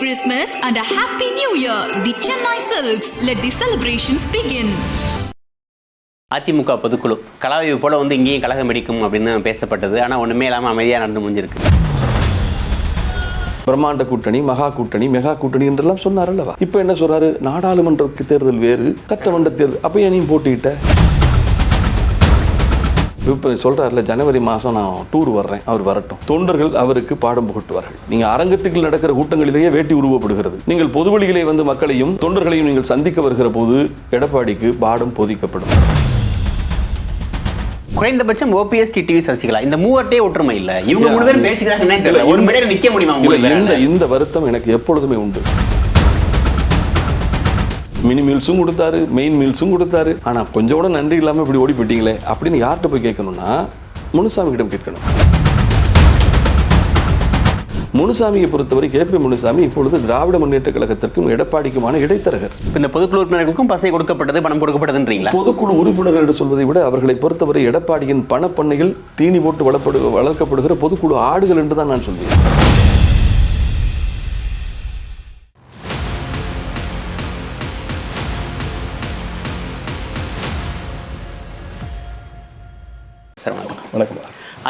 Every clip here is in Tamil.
Christmas and a Happy New Year. The Chennai Silks. Let the celebrations begin. AIADMK பொதுக்குழு. கலாய்வு போல வந்து இங்கேயும் கழகம் வெடிக்கும் அப்படின்னு பேசப்பட்டது. ஆனால் ஒன்றுமே இல்லாமல் அமைதியாக நடந்து முடிஞ்சிருக்கு. பிரம்மாண்ட கூட்டணி மகா கூட்டணி மெகா கூட்டணி என்றெல்லாம் சொன்னார் அல்லவா? இப்போ என்ன சொல்றாரு? நாடாளுமன்ற தேர்தல் வேறு சட்டமன்ற தேர்தல். அப்போ ஏன் நீ போட்டியிட்ட? இப்போ சொல்றாருல ஜனவரி மாதம் நான் டூர் வர்றேன் அவர் வரட்டும். தொண்டர்கள் அவருக்கு பாடம் புகட்டுவார்கள். நீங்கள் அரங்கத்துக்குள் நடக்கிற கூட்டங்களிலேயே வேட்டி உருவப்படுகிறது. நீங்கள் பொதுவெளியிலே வந்து மக்களையும் தொண்டர்களையும் நீங்கள் சந்திக்க வருகிற போது எடப்பாடிக்கு பாடம் போதிக்கப்படும். குறைந்தபட்சம் ஓபிஎஸ் டிடிவி சசிகலா இந்த மூவர்ட்டே ஒற்றுமை இல்லை. இவங்க மூணு பேரும் பேசிக்கிறாங்கன்னே தெரியல. ஒரு மேடையில் நிற்க முடியுமா இந்த? இந்த வருத்தம் எனக்கு எப்பொழுதுமே உண்டு. மினி மீல்ஸும் கொடுத்தாரு மெயின் மீல்ஸும் கொடுத்தாரு. ஆனா கொஞ்சம் கூட நன்றி இல்லாம இப்படி ஓடி போயிட்டீங்களே அப்படின்னு யார்கிட்ட போய் கேட்கணும்னா முனுசாமி கிட்ட கேட்கணும். முனுசாமியை பொறுத்தவரை கேபி முனுசாமி இப்பொழுது திராவிட முன்னேற்ற கழகத்திற்கும் எடப்பாடிக்குமான இடைத்தரகர். இந்த பொதுக்குழு உறுப்பினர்களுக்கும் பசை கொடுக்கப்பட்டது பணம் கொடுக்கப்பட்டதுன்றீங்களா பொதுக்குழு உறுப்பினர்கள் என்று சொல்வதை விட அவர்களை பொறுத்தவரை எடப்பாடியின் பணப்பண்ணையில் தீனி போட்டு வளர்ப்படு வளர்க்கப்படுகிற பொதுக்குழு ஆடுகள் என்று தான் நான் சொல்வேன்.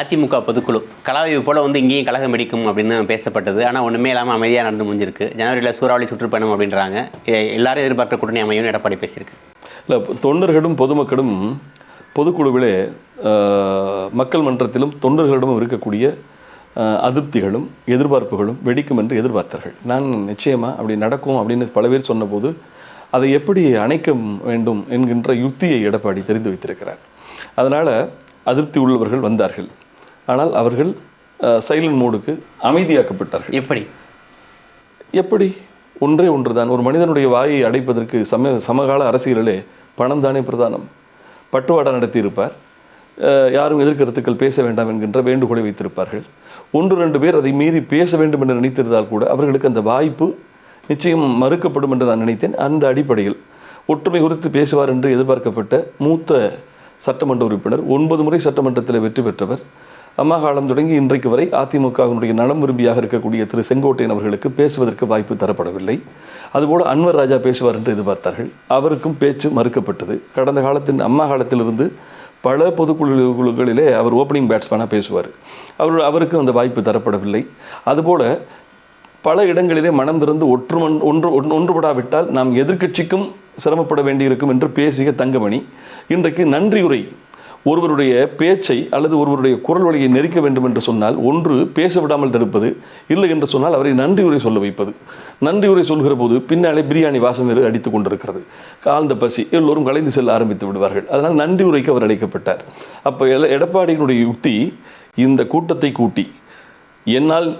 அதிமுக பொதுக்குழு. கலாவை போல் வந்து இங்கேயும் கழகம் வெடிக்கும் அப்படின்னு பேசப்பட்டது. ஆனால் ஒன்றுமே இல்லாமல் அமைதியாக நடந்து முடிஞ்சிருக்கு. ஜனவரியில் சூறாவளி சுற்றுப்பயணம் அப்படின்றாங்க. எல்லாரும் எதிர்பார்த்த கூட்டணி அமையும் எடப்பாடி பேசியிருக்கு. இல்லை தொண்டர்களும் பொதுமக்களும் பொதுக்குழுவிலே மக்கள் மன்றத்திலும் தொண்டர்களிடமும் இருக்கக்கூடிய அதிருப்திகளும் எதிர்பார்ப்புகளும் வெடிக்கும் என்று எதிர்பார்த்தார்கள். நான் நிச்சயமாக அப்படி நடக்கும் அப்படின்னு பல பேர் சொன்னபோது அதை எப்படி அணைக்க வேண்டும் என்கின்ற யுக்தியை எடப்பாடி தெரிந்து வைத்திருக்கிறார். அதனால் அதிருப்தி உள்ளவர்கள் வந்தார்கள். ஆனால் அவர்கள் சைலண்ட் மோடுக்கு அமைதியாக்கப்பட்டார்கள். எப்படி? எப்படி? ஒன்றே ஒன்றுதான். ஒரு மனிதனுடைய வாயை அடைப்பதற்கு சம சமகால அரசியலிலே பணம் தானே பிரதானம். பட்டுவாடா நடத்தியிருப்பார். யாரும் எதிர்கருத்துக்கள் பேச வேண்டாம் என்கின்ற வேண்டுகோளை வைத்திருப்பார்கள். ஒன்று ரெண்டு பேர் அதை மீறி பேச வேண்டும் என்று நினைத்திருந்தால் கூட அவர்களுக்கு அந்த வாய்ப்பு நிச்சயம் மறுக்கப்படும் என்று நான் நினைத்தேன். அந்த அடிப்படையில் ஒற்றுமை குறித்து பேசுவார் என்று எதிர்பார்க்கப்பட்ட மூத்த சட்டமன்ற உறுப்பினர் ஒன்பது முறை சட்டமன்றத்தில் வெற்றி பெற்றவர் அம்மா காலம் தொடங்கி இன்றைக்கு வரை அதிமுகவினுடைய நலம் விரும்பியாக இருக்கக்கூடிய திரு செங்கோட்டையன் அவர்களுக்கு பேசுவதற்கு வாய்ப்பு தரப்படவில்லை. அதுபோல் அன்வர் ராஜா பேசுவார் என்று எதிர்பார்த்தார்கள். அவருக்கும் பேச்சு மறுக்கப்பட்டது. கடந்த காலத்தின் அம்மா காலத்திலிருந்து பல பொதுக்குழுக்களிலே அவர் ஓப்பனிங் பேட்ஸ்மேனாக பேசுவார். அவர் அவருக்கும் அந்த வாய்ப்பு தரப்படவில்லை. அதுபோல் பல இடங்களிலே மனம் திறந்து ஒற்றுமன் ஒன்று ஒன்று- ஒன்றுபடாவிட்டால் நாம் எதிர்க்கட்சிக்கும் சிரமப்பட வேண்டியிருக்கும் என்று பேசிய தங்கமணி இன்றைக்கு நன்றியுரை ஒருவருடைய பேச்சை அல்லது ஒருவருடைய குரல் வழியை நெரிக்க வேண்டும் என்று சொன்னால் ஒன்று பேச விடாமல் தடுப்பது இல்லை என்று சொன்னால் அவரை நன்றியுரை சொல்ல வைப்பது. நன்றியுரை சொல்கிற போது பின்னாலே பிரியாணி வாசம் வேறு அடித்துக் கொண்டிருக்கிறது. ஆழ்ந்த பசி எல்லோரும் கலைந்து செல்ல ஆரம்பித்து விடுவார்கள். அதனால் நன்றி உரைக்கு அவர் அழைக்கப்பட்டார். அப்போ எல- எடப்பாடியினுடைய யுக்தி இந்த கூட்டத்தை கூட்டி என்னால்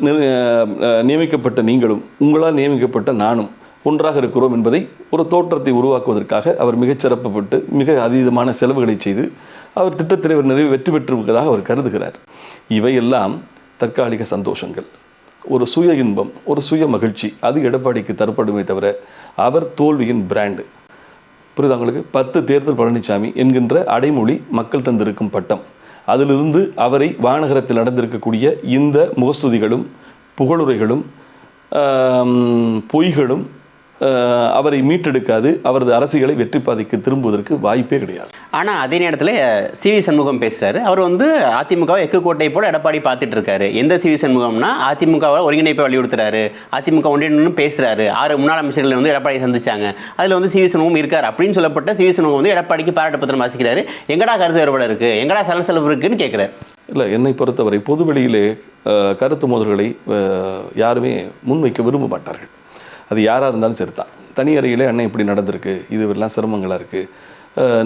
நியமிக்கப்பட்ட நீங்களும் உங்களால் நியமிக்கப்பட்ட நானும் ஒன்றாக இருக்கிறோம் என்பதை ஒரு தோற்றத்தை உருவாக்குவதற்காக அவர் மிகச் சிறப்புப்பட்டு மிக அதீதமான செலவுகளை செய்து அவர் திட்டத்தில் இவர் நிறைவு வெற்றி பெற்றிருப்பதாக அவர் கருதுகிறார். இவையெல்லாம் தற்காலிக சந்தோஷங்கள். ஒரு சுய இன்பம் ஒரு சுய மகிழ்ச்சி அது எடப்பாடிக்கு தரப்படுமே தவிர அவர் தோல்வியின் பிராண்டு புரியுதா உங்களுக்கு? பத்து தேர்தல் பழனிசாமி என்கின்ற அடைமொழி மக்கள் தந்திருக்கும் பட்டம். அதிலிருந்து அவரை வானகரத்தில் நடந்திருக்கக்கூடிய இந்த முகஸ்துதிகளும் புகழுரைகளும் பொய்களும் அவரை மீட்டெடுக்காது அவரது அரசியலை வெற்றி பாதைக்கு திரும்புவதற்கு வாய்ப்பே கிடையாது. ஆனால் அதே நேரத்தில் சி. வி. சண்முகம் பேசுறாரு. அவர் வந்து அதிமுகவை எக்கு கோட்டை போல எடப்பாடி பார்த்துட்டு இருக்காரு எந்த சி. வி. சண்முகம்னா அதிமுகவை ஒருங்கிணைப்பை வலியுறுத்துறாரு. அதிமுக ஒன்றிணைன்னு பேசுறாரு. ஆறு முன்னாள் அமைச்சர்களை வந்து எடப்பாடி சந்திச்சாங்க. அதில் வந்து சி. வி. சண்முகம் இருக்கார். அப்படின்னு சொல்லப்பட்ட சி. வி. சண்முகம் வந்து எடப்பாடிக்கு பாராட்டு பத்திரம் வாசிக்கிறாரு. எங்கடா கருத்து வேறுபாடு இருக்கு? எங்கடா சலசலப்பு இருக்குன்னு கேட்குறாரு இல்லை என்னை பொறுத்தவரை பொதுவெளியிலே கருத்து மோதல்களை யாருமே முன்வைக்க விரும்ப மாட்டார்கள். அது யாராக இருந்தாலும் சரிதான். தனி அறையிலே அண்ணன் இப்படி நடந்திருக்கு. இது எல்லாம் சிரமங்களாக இருக்குது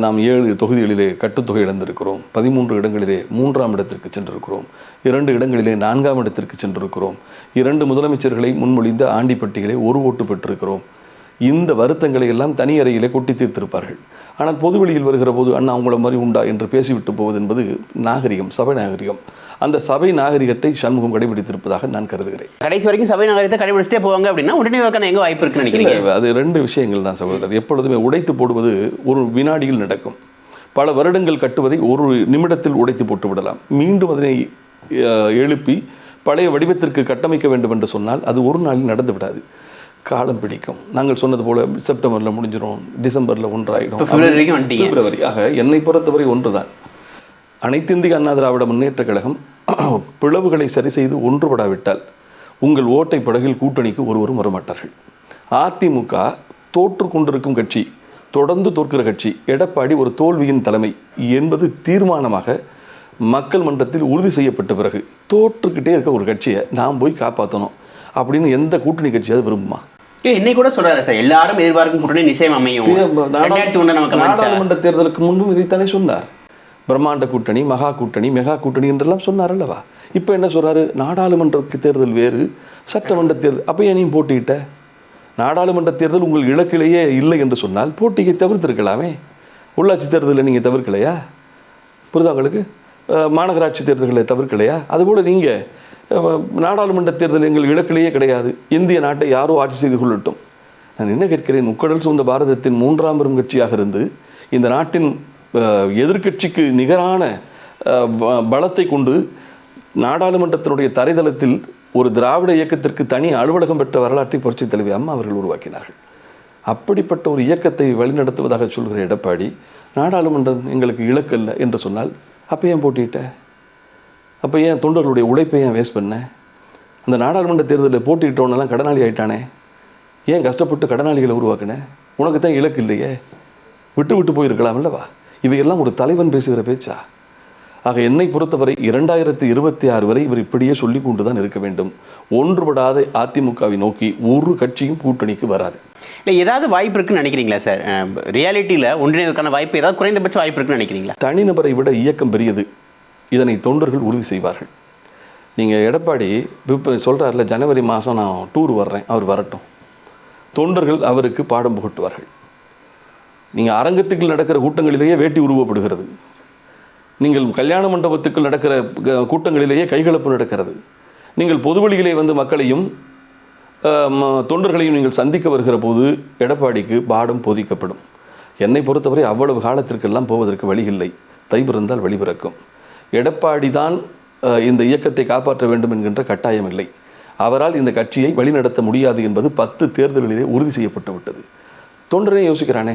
நாம் ஏழு தொகுதிகளிலே கட்டுத்தொகை இழந்திருக்கிறோம். பதிமூன்று இடங்களிலே மூன்றாம் இடத்திற்கு சென்றிருக்கிறோம். இரண்டு இடங்களிலே நான்காம் இடத்திற்கு சென்றிருக்கிறோம். இரண்டு முதலமைச்சர்களை முன்மொழிந்த ஆண்டிப்பட்டிகளை ஒரு ஓட்டு பெற்றிருக்கிறோம். இந்த வருத்தங்களை எல்லாம் தனி அறையிலே கொட்டி தீர்த்திருப்பார்கள். ஆனால் பொதுவெளியில் வருகிற போது அண்ணா உங்களை மாதிரி உண்டா? என்று பேசிவிட்டு போவது என்பது நாகரிகம் சபை நாகரிகம். அந்த சபை நாகரிகத்தை சண்முகம் கடைபிடித்திருப்பதாக நான் கருதுகிறேன். கடைசி வரைக்கும் சபை நகரத்தை கடைபிடிச்சிட்டே போவாங்க அப்படின்னா ஒன்றிணைவதற்கான எங்க வாய்ப்பு இருக்குன்னு நினைக்கிறீங்க? அது ரெண்டு விஷயங்கள் தான் சகோதரர். எப்பொழுதுமே உடைத்து போடுவது ஒரு வினாடியில் நடக்கும். பல வருடங்கள் கட்டுவதை ஒரு நிமிடத்தில் உடைத்து போட்டு விடலாம். மீண்டும் அதனை எழுப்பி பழைய வடிவத்திற்கு கட்டமைக்க வேண்டும் என்று சொன்னால் அது ஒரு நாளில் நடந்து விடாது. காலம் பிடிக்கும். நாங்கள் சொன்னது போல செப்டம்பரில் முடிஞ்சிடும் டிசம்பரில் ஒன்றாயிடும். பிப்ரவரி ஆக என்னை பொறுத்தவரை ஒன்றுதான். அனைத்து இந்திய அண்ணா திராவிட முன்னேற்ற கழகம் பிளவுகளை சரி செய்து ஒன்றுபடாவிட்டால் உங்கள் ஓட்டை படகில் கூட்டணிக்கு ஒருவரும் வரமாட்டார்கள். அதிமுக தோற்று கொண்டிருக்கும் கட்சி தொடர்ந்து தோற்கிற கட்சி எடப்பாடி ஒரு தோல்வியின் தலைமை என்பது தீர்மானமாக மக்கள் மன்றத்தில் உறுதி செய்யப்பட்ட பிறகு தோற்றுக்கிட்டே இருக்க ஒரு கட்சியை நாம் போய் காப்பாற்றணும் அப்படின்னு எந்த கூட்டணி கட்சியாவது விரும்புமா? இன்னைக்கு கூட சொல்றாரு சார். எல்லாரும் எதிர்பார்க்கும் கூட்டணி நிச்சயம் அமையும். ரெண்டாயிரத்தி ஒண்ணு நமக்கு நாடாளுமன்ற தேர்தலுக்கு முன்பும் இதைத்தானே சொன்னார். பிரம்மாண்ட கூட்டணி மகா கூட்டணி மெகா கூட்டணி என்றெல்லாம் சொன்னார் அல்லவா? இப்போ என்ன சொல்றாரு? நாடாளுமன்ற தேர்தல் வேறு சட்டமன்ற தேர்தல் அப்போ ஏன் நீ போட்டியிட்ட? நாடாளுமன்ற தேர்தல் உங்கள் இலக்கிலேயே இல்லை என்று சொன்னால் போட்டியை தவிர்த்திருக்கலாமே. உள்ளாட்சி தேர்தலில் நீங்கள் தவிர்க்கலையா? புரியுதா உங்களுக்கு? மாநகராட்சி தேர்தல்களை தவிர்க்கலையா? அதுபோல் நீங்கள் நாடாளுமன்ற தேர்தல் எங்கள் இலக்கிலேயே கிடையாது. இந்திய நாட்டை யாரோ ஆட்சி செய்து கொள்ளட்டும். நான் என்ன கேட்கிறேன்? முக்கடல் சூழ்ந்த பாரதத்தின் மூன்றாம் பெரும் கட்சியாக இருந்து இந்த நாட்டின் எதிர்கட்சிக்கு எதிர்க்கட்சிக்கு நிகரான ப- பலத்தை கொண்டு நாடாளுமன்றத்தினுடைய தரைதளத்தில் ஒரு திராவிட இயக்கத்திற்கு தனி அலுவலகம் பெற்ற வரலாற்றை புரட்சித் தலைவி அம்மா அவர்கள் உருவாக்கினார்கள். அப்படிப்பட்ட ஒரு இயக்கத்தை வழிநடத்துவதாக சொல்கிற எடப்பாடி நாடாளுமன்றம் எங்களுக்கு இலக்கல்ல என்று சொன்னால் அப்போ ஏன் போட்டியிட்ட? அப்போ ஏன் தொண்டர்களுடைய உழைப்பை ஏன் வேஸ்ட் பண்ண? அந்த நாடாளுமன்ற தேர்தலில் போட்டியிட்டவனெல்லாம் கடனாளி ஆயிட்டானே. ஏன் கஷ்டப்பட்டு கடனாளிகளை உருவாக்கின? உனக்கு தான் இலக்கு இல்லையே. விட்டு விட்டு போயிருக்கலாம் அல்லவா? இவையெல்லாம் ஒரு தலைவன் பேசுகிற பேச்சா? ஆக என்னை பொறுத்தவரை இரண்டாயிரத்தி இருபத்தி ஆறு வரை இவர் இப்படியே சொல்லி கொண்டு தான் இருக்க வேண்டும். ஒன்றுபடாத அதிமுகவை நோக்கி ஒரு கட்சியும் கூட்டணிக்கு வராது. இல்ல ஏதாவது வாய்ப்பு இருக்குன்னு நினைக்கிறீங்களா சார்? ரியாலிட்டியில ஒன்றிணைவதற்கான வாய்ப்பு ஏதாவது குறைந்தபட்ச வாய்ப்பு இருக்குன்னு நினைக்கிறீங்களா? தனிநபரை விட இயக்கம் பெரியது. இதனை தொண்டர்கள் உறுதி செய்வார்கள். நீங்கள் எடப்பாடி இப்போ சொல்கிறார்ல ஜனவரி மாதம் நான் டூர் வர்றேன் அவர் வரட்டும். தொண்டர்கள் அவருக்கு பாடம் புகட்டுவார்கள். நீங்கள் அரங்கத்துக்கு நடக்கிற கூட்டங்களிலேயே வேட்டி உருவப்படுகிறது. நீங்கள் கல்யாண மண்டபத்துக்குள் நடக்கிற க- கூட்டங்களிலேயே கைகலப்பு நடக்கிறது. நீங்கள் பொதுவெளியிலே வந்து மக்களையும் தொண்டர்களையும் நீங்கள் சந்திக்க வருகிற போது எடப்பாடிக்கு பாடம் போதிக்கப்படும். என்னை பொறுத்தவரை அவ்வளவு காலத்திற்கெல்லாம் போவதற்கு வழி இல்லை. தை பிறந்தால் வழி பிறக்கும். எடப்பாடி தான் இந்த இயக்கத்தை காப்பாற்ற வேண்டும் என்கின்ற கட்டாயம் இல்லை. அவரால் இந்த கட்சியை வழிநடத்த முடியாது என்பது பத்து தேர்தல்களிலே உறுதி செய்யப்பட்டு விட்டது. தொண்டரே யோசிக்கிறானே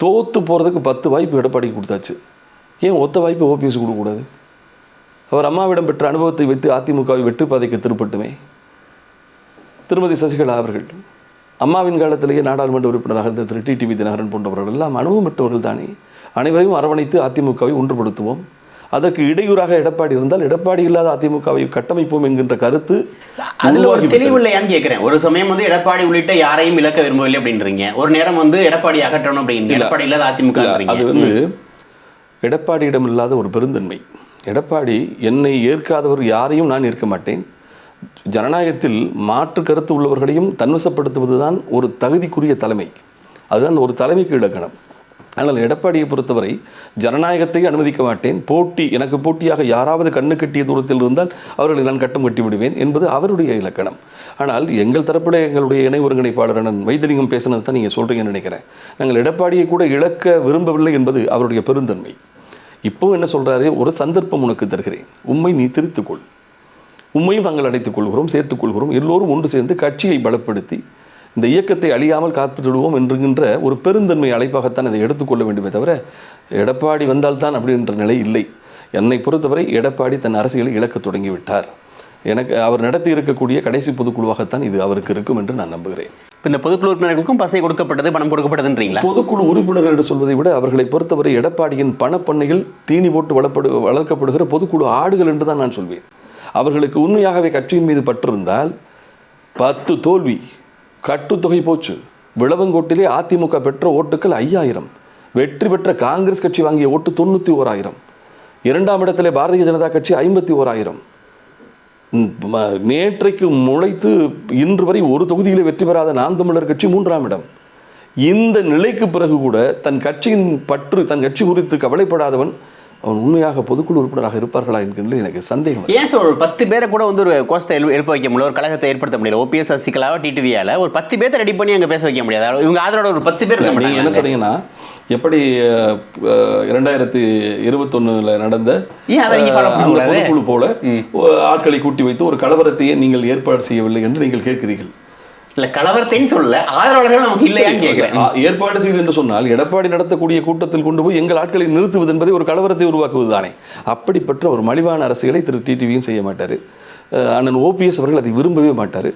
தோத்து போகிறதுக்கு பத்து வாய்ப்பு எடப்பாடிக்கு கொடுத்தாச்சு. ஏன் ஒத்த வாய்ப்பு ஓபிஎஸ் கொடுக்கக்கூடாது? அவர் அம்மாவிடம் பெற்ற அனுபவத்தை வைத்து அதிமுகவை வெற்றி பாதைக்கு திருப்பட்டுமே. திருமதி சசிகலா அவர்கள் அம்மாவின் காலத்திலேயே நாடாளுமன்ற உறுப்பினராக இருந்த திரு. டிடிவி தினகரன் போன்றவர்கள் எல்லாம் அனுபவம் பெற்றவர்கள் தானே. அனைவரையும் அரவணைத்து அதிமுகவை ஒன்றுபடுத்துவோம். அதற்கு இடையூறாக எடப்பாடி இருந்தால் எடப்பாடி இல்லாத அதிமுகவை கட்டமைப்போம் என்கின்ற கருத்து அதுல ஒரு. தெளிவு இல்லையான்னு கேட்கிறேன் ஒரு சமயம் வந்து எடப்பாடி உள்ளிட்ட யாரையும் இழக்க விரும்பவில்லை அப்படின்றீங்க. ஒரு நேரம் வந்து எடப்பாடி அகற்றணும் அப்படிங்க எடப்பாடி இல்லாத அதிமுக அது வந்து எடப்பாடியிடம் இல்லாத ஒரு பெருந்தன்மை. எடப்பாடி என்னை ஏற்காதவர் யாரையும் நான் ஏற்க மாட்டேன். ஜனநாயகத்தில் மாற்று கருத்து உள்ளவர்களையும் தன்வசப்படுத்துவதுதான் ஒரு தகுதிக்குரிய தலைமை. அதுதான் ஒரு தலைமைக்கு இலக்கணம் ஆனால் எடப்பாடியை பொறுத்தவரை ஜனநாயகத்தை அனுமதிக்க மாட்டேன். போட்டி எனக்கு போட்டியாக யாராவது கண்ணு கட்டிய தூரத்தில் இருந்தால் அவர்களை நான் கட்டம் கட்டி விடுவேன் என்பது அவருடைய இலக்கணம். ஆனால் எங்கள் தரப்பில் எங்களுடைய இணை ஒருங்கிணைப்பாளர் அண்ணன் வைத்திலிங்கம் பேசினது தான் நீங்கள் சொல்கிறீங்கன்னு நினைக்கிறேன். நாங்கள் எடப்பாடியை கூட இழக்க விரும்பவில்லை என்பது அவருடைய பெருந்தன்மை. இப்போ என்ன சொல்றாரு? ஒரு சந்தர்ப்பம் உனக்கு தருகிறேன். உண்மை நீ திருத்துக்கொள். உண்மையும் நாங்கள் அடைத்துக் கொள்கிறோம் சேர்த்துக் கொள்கிறோம். எல்லோரும் ஒன்று சேர்ந்து கட்சியை பலப்படுத்தி இந்த இயக்கத்தை அழியாமல் காத்துவிடுவோம் என்கின்ற ஒரு பெருந்தன்மை அழைப்பாகத்தான் இதை எடுத்துக்கொள்ள வேண்டுமே தவிர எடப்பாடி வந்தால்தான் அப்படின்ற நிலை இல்லை. என்னை பொறுத்தவரை எடப்பாடி தன் அரசியலை இழக்கத் தொடங்கிவிட்டார். எனக்கு அவர் நடத்தி இருக்கக்கூடிய கடைசி பொதுக்குழுவாகத்தான் இது அவருக்கு இருக்கும் என்று நான் நம்புகிறேன். இந்த பொதுக்குழு உறுப்பினர்களுக்கும் பசை கொடுக்கப்பட்டது பணம் கொடுக்கப்பட்டதுன்றீங்களா பொதுக்குழு உறுப்பினர்கள் என்று சொல்வதை விட அவர்களை பொறுத்தவரை எடப்பாடியின் பணப்பண்ணையில் தீனி போட்டு வளப்படு வளர்க்கப்படுகிற பொதுக்குழு ஆடுகள் என்று தான் நான் சொல்வேன். அவர்களுக்கு உண்மையாகவே கட்சியின் மீது பற்றிருந்தால் பத்து தோல்வி கட்டுத்தொகை போச்சு. விளவங்கோட்டிலே அதிமுக பெற்ற ஓட்டுக்கள் ஐயாயிரம். வெற்றி பெற்ற காங்கிரஸ் கட்சி வாங்கிய ஓட்டு தொண்ணூற்றி ஓராயிரம் இரண்டாம் இடத்திலே பாரதிய ஜனதா கட்சி ஐம்பத்தி ஓராயிரம் நேற்றைக்கு முளைத்து இன்று வரை ஒரு தொகுதியிலே வெற்றி பெறாத நாம் தமிழர் கட்சி மூன்றாம் இடம். இந்த நிலைக்கு பிறகு கூட தன் கட்சியின் பற்று தன் கட்சி குறித்து கவலைப்படாதவன் அவன் உண்மையாக பொதுக்குழு உறுப்பினராக இருப்பார்களா என்கின்ற எனக்கு சந்தேகம் ஏன் சார் ஒரு பத்து பேரை கூட வந்து ஒரு கோஷத்தை எழு எழுப்ப வைக்க முடியல ஒரு கழகத்தை ஏற்படுத்த முடியல? ஓபிஎஸ் சசிகலாவா டிடிவியால ஒரு பத்து பேர்த்த ரெடி பண்ணி அங்க பேச வைக்க முடியாது. இவங்க ஆதரவோட ஒரு பத்து பேர் இருக்க நீங்க என்ன சொன்னீங்கன்னா எப்படி இரண்டாயிரத்தி இருபத்தொன்னுல நடந்த? பொதுக்குழு போல ஆட்களை கூட்டி வைத்து ஒரு கலவரத்தையே நீங்கள் ஏற்பாடு செய்யவில்லை என்று நீங்கள் கேட்கிறீர்கள். இல்ல கலவரத்தைன்னு சொல்லல. ஆதரவாளர்கள் நமக்கு இல்லையான்னு கேட்கிறேன். ஏற்பாடு செய்து என்று சொன்னால் எடப்பாடி நடத்தக்கூடிய கூட்டத்தில் கொண்டு போய் எங்கள் ஆட்களை நிறுத்துவது என்பதை ஒரு கலவரத்தை உருவாக்குவது தானே. அப்படிப்பட்ட ஒரு மலிவான அரசியலை திரு டிடிவியும் செய்ய மாட்டார். அண்ணன் ஓபிஎஸ் அவர்கள் அதை விரும்பவே மாட்டார்.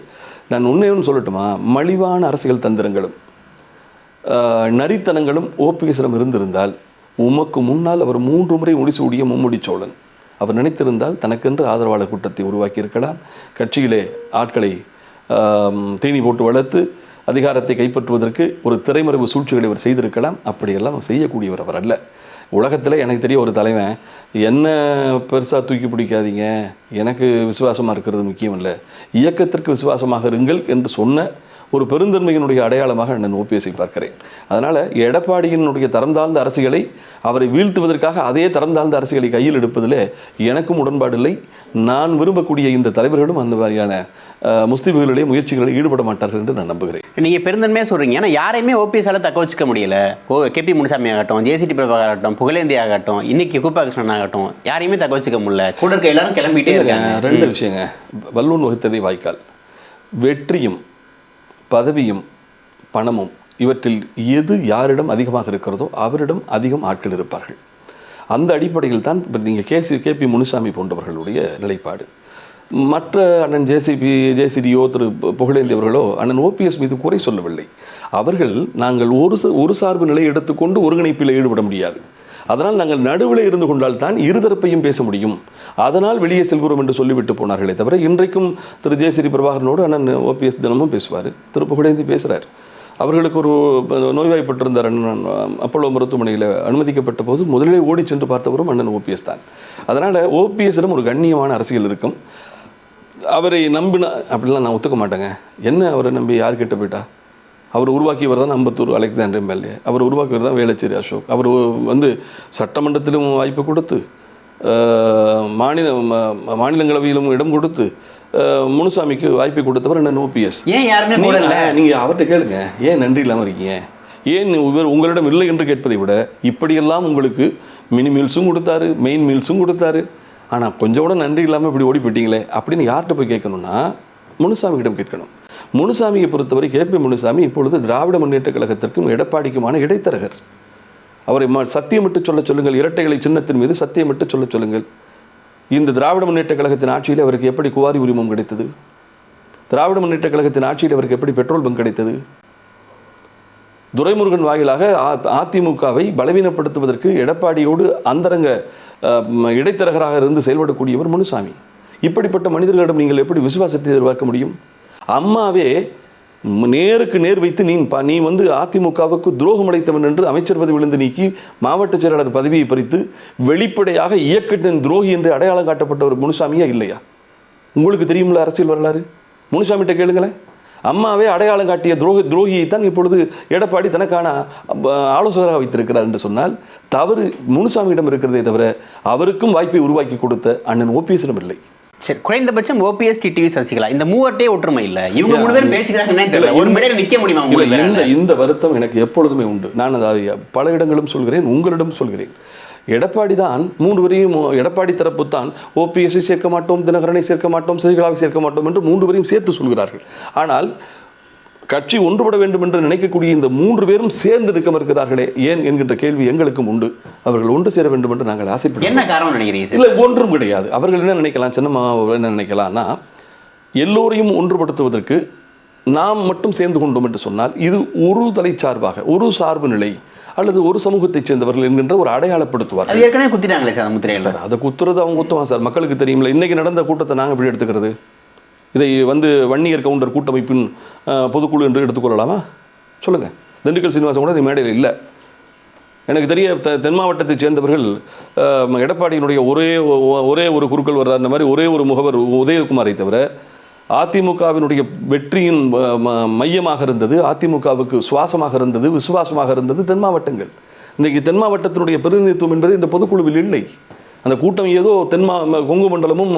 நான் ஒன்றே ஒன்று சொல்லட்டுமா? மலிவான அரசியல் தந்திரங்களும் நரித்தனங்களும் ஓபிஎஸ்ஸிடம் இருந்திருந்தால் உமக்கு முன்னால் அவர் மூன்று முறை முடிசூடிய மும்முடி சோழன். அவர் நினைத்திருந்தால் தனக்கென்று ஆதரவாளர் கூட்டத்தை உருவாக்கி இருக்கலாம் கட்சியிலே ஆட்களை தீனி போட்டு வளர்த்து அதிகாரத்தை கைப்பற்றுவதற்கு ஒரு திரைமறைவு சூழ்ச்சிகளை அவர் செய்திருக்கலாம். அப்படியெல்லாம் அவர் செய்யக்கூடியவர் அவர் அல்ல. உலகத்தில் எனக்கு தெரிய ஒரு தலைவன் என்ன பெருசாக தூக்கி பிடிக்காதீங்க. எனக்கு விசுவாசமாக இருக்கிறது முக்கியம் இல்லை இயக்கத்திற்கு விசுவாசமாக இருங்கள் என்று சொன்ன ஒரு பெருந்தன்மையினுடைய அடையாளமாக நான் ஓபிஎஸ்ஐ பார்க்கிறேன். அதனால் எடப்பாடியினுடைய தரம் தாழ்ந்த அரசியலை அவரை வீழ்த்துவதற்காக அதே தரம் தாழ்ந்த அரசியலை கையில் எடுப்பதில் எனக்கும் உடன்பாடு இல்லை. நான் விரும்பக்கூடிய இந்த தலைவர்களும் அந்த மாதிரியான முஸ்லிம்களிடையே முயற்சிகளில் ஈடுபட மாட்டார்கள் என்று நான் நம்புகிறேன். நீங்க பெருந்தன்மையா சொல்றீங்க. ஆனா யாரையுமே ஓபிஎஸ்ஆல தக்க வச்சுக்க முடியல. ஓ கேபி முனுசாமி ஆகட்டும் ஜேசிடி பிரபாகர் ஆகட்டும் புகழேந்தி ஆகட்டும் இன்னைக்கு கூப்பா கிருஷ்ணன் ஆகட்டும் யாரையுமே தக்க வச்சுக்க முடியல. கூட இருக்க எல்லாரும் கிளம்பிட்டே இருக்காங்க. ரெண்டு விஷயங்க. வல்லூன் வகுத்ததை வாய்க்கால். வெற்றியும் பதவியும் பணமும் இவற்றில் எது யாரிடம் அதிகமாக இருக்கிறதோ அவரிடம் அதிகம் ஆட்கள் இருப்பார்கள். அந்த அடிப்படையில் தான் இப்போ நீங்கள் கேசி கே பி முனுசாமி போன்றவர்களுடைய நிலைப்பாடு. மற்ற அண்ணன் ஜேசிபி ஜேசிடியோ திரு பு- புகழேந்தி அவர்களோ அண்ணன் ஓபிஎஸ் மீது குறை சொல்லவில்லை. அவர்கள் நாங்கள் ஒரு ச- ஒரு சார்பு நிலை எடுத்துக்கொண்டு ஒருங்கிணைப்பில் ஈடுபட முடியாது. அதனால் நாங்கள் நடுவில் இருந்து கொண்டால் தான் இருதரப்பையும் பேச முடியும். அதனால் வெளியே செல்கிறோம் என்று சொல்லிவிட்டு போனார்களே தவிர இன்றைக்கும் திரு ஜெயசிறி பிரபாகரனோடு அண்ணன் ஓபிஎஸ் தினமும் பேசுவார். திரு புகழேந்தி பேசுகிறார் அவர்களுக்கு ஒரு நோய்வாய்ப்பட்டிருந்தார் அண்ணன் அப்போலோ மருத்துவமனையில் அனுமதிக்கப்பட்ட போது முதலிலே ஓடி சென்று பார்த்தவரும் அண்ணன் ஓபிஎஸ் தான். அதனால் ஓபிஎஸ்ஸிடம் ஒரு கண்ணியமான அரசியல் இருக்கும். அவரை நம்பினா அப்படிலாம் நான் ஒத்துக்க மாட்டேங்க. என்ன அவரை நம்பி யார்கிட்ட போயிட்டா? அவர் உருவாக்கியவர் தான் அம்பத்தூர் அலெக்சாண்டர் எம்எல்ஏ. அவர் உருவாக்கியவர் தான் வேளச்சேரி அசோக். அவர் வந்து சட்டமன்றத்திலும் வாய்ப்பு கொடுத்து மாநில மாநிலங்களவையிலும் இடம் கொடுத்து முனுசாமிக்கு வாய்ப்பை கொடுத்தவர் என்ன ஓபிஎஸ் ஏன் யாருமே கூட இல்ல நீங்க அவர்கிட்ட கேளுங்க. ஏன் நன்றி இல்லாமல் இருக்கீங்க? ஏன் இவர் உங்களிடம் இல்லை என்று கேட்பதை விட இப்படியெல்லாம் உங்களுக்கு மினி மீல்ஸும் கொடுத்தாரு மெயின் மீல்ஸும் கொடுத்தாரு. ஆனால் கொஞ்சம் கூட நன்றி இல்லாமல் இப்படி ஓடி போயிட்டீங்களே அப்படின்னு யார்கிட்ட போய் கேட்கணும்னா முனுசாமியிடம் கேட்கணும். முனுசாமியை பொறுத்தவரை கேபி முனுசாமி இப்பொழுது திராவிட முன்னேற்ற கழகத்திற்கும் எடப்பாடிக்குமான இடைத்தரகர். அவரை சத்தியமிட்டு சொல்ல சொல்லுங்கள் இரட்டைகளை சின்னத்தின் மீது சத்தியமிட்டு சொல்ல சொல்லுங்கள். இந்த திராவிட முன்னேற்ற கழகத்தின் ஆட்சியில் அவருக்கு எப்படி குவாரி உரிமம் கிடைத்தது? திராவிட முன்னேற்ற கழகத்தின் ஆட்சியில் அவருக்கு எப்படி பெட்ரோல் பங்க் கிடைத்தது? துரைமுருகன் வாயிலாக அ- அதிமுகவை பலவீனப்படுத்துவதற்கு எடப்பாடியோடு அந்தரங்க இடைத்தரகராக இருந்து செயல்படக்கூடியவர் முனுசாமி. இப்படிப்பட்ட மனிதர்களிடம் நீங்கள் எப்படி விசுவாசத்தை எதிர்பார்க்க முடியும்? அம்மாவே நேருக்கு நேர் வைத்து நீ பா நீ வந்து அதிமுகவுக்கு துரோகம் அடைத்தவன் என்று அமைச்சர் பதவியிலிருந்து நீக்கி மாவட்ட செயலாளர் பதவியை பறித்து வெளிப்படையாக இயக்கத்தின் துரோகி என்று அடையாளம் காட்டப்பட்ட ஒரு முனுசாமியா இல்லையா? உங்களுக்கு தெரியும்ல அரசியல் வரலாறு? முனுசாமிகிட்ட கேளுங்களேன். அம்மாவே அடையாளம் காட்டிய துரோகி துரோகியைத்தான் இப்பொழுது எடப்பாடி தனக்கான ஆலோசகராக வைத்திருக்கிறார் என்று சொன்னால் தவறு முனுசாமியிடம் இருக்கிறதே தவிர அவருக்கும் வாய்ப்பை உருவாக்கி கொடுத்த அண்ணன் ஓபிஎஸ்ஸிடம் இல்லை. சரி குறைந்தபட்சம் ஓபிஎஸ் டிடிவி சசிகலா இந்த மூவர்ட்டே ஒற்றுமை இல்ல. இவங்க மூணு பேரும் பேசிக்கிறாங்கன்னே தெரியல. ஒரு மேடையில நிக்க முடியுமா மூணு இந்த? இந்த வருத்தம் எனக்கு எப்பொழுதுமே உண்டு. நான் அதை பல இடங்களும் சொல்கிறேன் உங்களிடம் சொல்கிறேன். எடப்பாடி தான் மூன்று வரையும் எடப்பாடி தரப்பு தான் ஓபிஎஸ்ஐ சேர்க்க மாட்டோம் தினகரனை சேர்க்க மாட்டோம் சசிகலாவை சேர்க்க மாட்டோம் என்று மூன்று வரையும் சேர்த்து சொல்கிறார்கள். ஆனால் கட்சி ஒன்றுபட வேண்டும் என்று நினைக்கக்கூடிய இந்த மூன்று பேரும் சேர்ந்து இருக்க மறுக்கிறார்களே. ஏன் என்கின்ற கேள்வி எங்களுக்கும் உண்டு. அவர்கள் ஒன்று சேர வேண்டும் என்று நாங்கள் ஆசைப்படுகிறோம். என்ன காரணம் நினைக்கிறீங்க இல்லை ஒன்றும் கிடையாது. அவர்கள் என்ன நினைக்கலாம்? சின்னம்மா என்ன நினைக்கலாம்னா எல்லோரையும் ஒன்றுபடுத்துவதற்கு நாம் மட்டும் சேர்ந்து கொண்டோம் என்று சொன்னால் இது ஒரு தலை சார்பாக ஒரு சார்பு நிலை அல்லது ஒரு சமூகத்தைச் சேர்ந்தவர்கள் என்கின்ற ஒரு அடையாளப்படுத்துவார்கள். அது ஏற்கனவே குத்திட்டாங்களே சார் அந்த முத்திரையில சார் அதை குத்துறது அவங்க குத்துவான் சார். மக்களுக்கு தெரியுமில்ல இன்னைக்கு நடந்த கூட்டத்தை நாங்கள் எப்படி எடுத்துக்கிறது? இதை வந்து வன்னியர் கவுண்டர் கூட்டமைப்பின் பொதுக்குழு என்று எடுத்துக்கொள்ளலாமா? சொல்லுங்கள் திண்டுக்கல் சீனிவாசன் கூட இந்த மேடையில் இல்லை. எனக்கு தெரிய த- தென் மாவட்டத்தைச் சேர்ந்தவர்கள் எடப்பாடியினுடைய ஒரே ஒரே ஒரு குருக்கள் வர்றார் மாதிரி ஒரே ஒரு முகவர் உதயகுமாரை தவிர அதிமுகவினுடைய வெற்றியின் ம- மையமாக இருந்தது அதிமுகவுக்கு சுவாசமாக இருந்தது விசுவாசமாக இருந்தது தென் மாவட்டங்கள். இன்றைக்கு தென் மாவட்டத்தினுடைய பிரதிநிதித்துவம் என்பது இந்த பொதுக்குழுவில் இல்லை. அந்த கூட்டம் ஏதோ தென் மா கொங்கு மண்டலமும்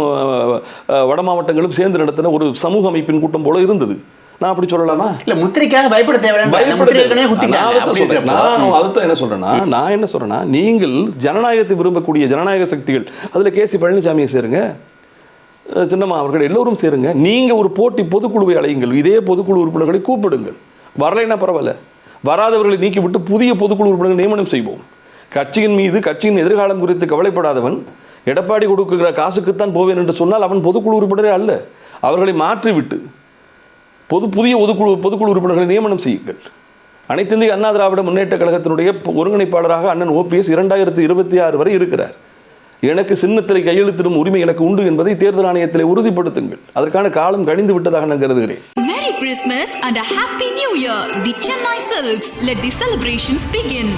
வட மாவட்டங்களும் சேர்ந்து நடத்தின ஒரு சமூக அமைப்பின் கூட்டம் போல இருந்தது. நான் அப்படி சொல்லலாமா? இல்ல முத்திரைக்காக பயப்பட தேவையான நான் அதைத்தான் என்ன சொல்றேன்னா நான் என்ன சொல்றேன்னா நீங்கள் ஜனநாயகத்தை விரும்பக்கூடிய ஜனநாயக சக்திகள் அதுல கேசி பழனிசாமியை சேருங்க. சின்னம்மா அவர்கள் எல்லோரும் சேருங்க. நீங்கள் ஒரு போட்டி பொதுக்குழுவை அழையுங்கள் இதே பொதுக்குழு உறுப்பினர்களை கூப்பிடுங்கள். வரலைன்னா பரவாயில்ல. வராதவர்களை நீக்கிவிட்டு புதிய பொதுக்குழு உறுப்பினர்கள் நியமனம் செய்வோம். கட்சியின் மீது கட்சியின் எதிர்காலம் குறித்து கவலைப்படாதவன் எடப்பாடி கொடுக்குற காசுக்குத்தான் போவேன் என்று சொன்னால் அவன் பொதுக்குழு உறுப்பினரே அல்ல அவர்களை மாற்றிவிட்டு பொது புதிய ஒதுக்குழு பொதுக்குழு உறுப்பினர்களை நியமனம் செய்யுங்கள் அனைத்து இந்திய அண்ணா திராவிட முன்னேற்ற கழகத்தினுடைய பொ- ஒருங்கிணைப்பாளராக அண்ணன் ஓபிஎஸ் இரண்டாயிரத்தி இருபத்தி ஆறு வரை இருக்கிறார் எனக்கு சின்னத்திலே கையெழுத்திடும் உரிமை எனக்கு உண்டு என்பதை தேர்தல் ஆணையத்திலே உறுதிப்படுத்துங்கள் அதற்கான காலம் கணிந்து விட்டதாக நான் கருதுகிறேன் Merry Christmas and a Happy New Year. The Chennai Silks. Let the celebrations begin.